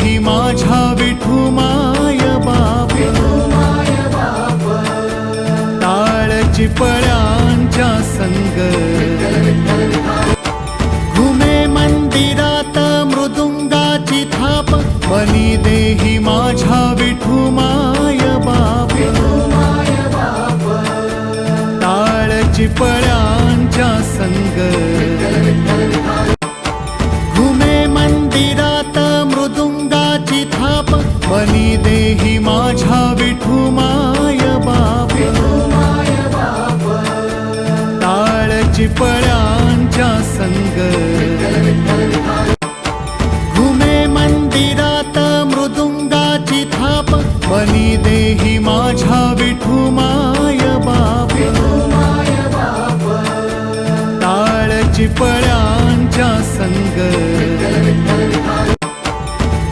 ही माझ्या विठू माय बाप टाळची पळ्यांच्या संग. घुमे मंदिरात मृदुंगाची थाप. बनी देही माझ्या विठू माय बाप टाळची पळ्यांच्या संग. पळ्यांच्या संग. घुमे मंदिरात मृदुंगाची थाप बनी देही माझ्या विठू माय बाप. टाळची पळ्यांच्या संग.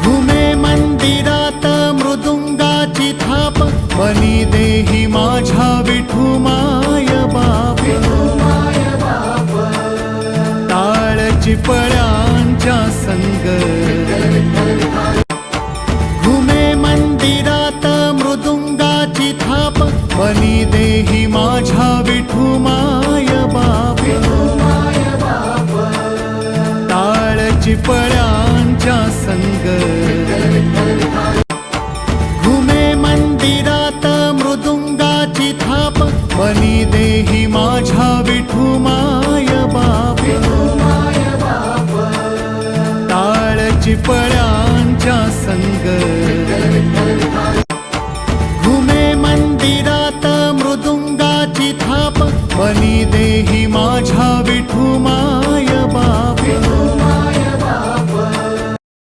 घुमे मंदिरात मृदुंगाची थाप बनी देही माझ्या विठू माय बाप. घुमे मंदिरात मृदुंगाची थाप बनी देही माझ्या विठू माय बाप. टाळची चिपळ्यांच्या संग. घुमे मंदिरात मृदुंगाची थाप बनी देही माझ्या विठू माय पिपळ्यांच्या संग. घुमे मंदिरात मृदुंगाची थाप बनी देही माझ्या विठुमा.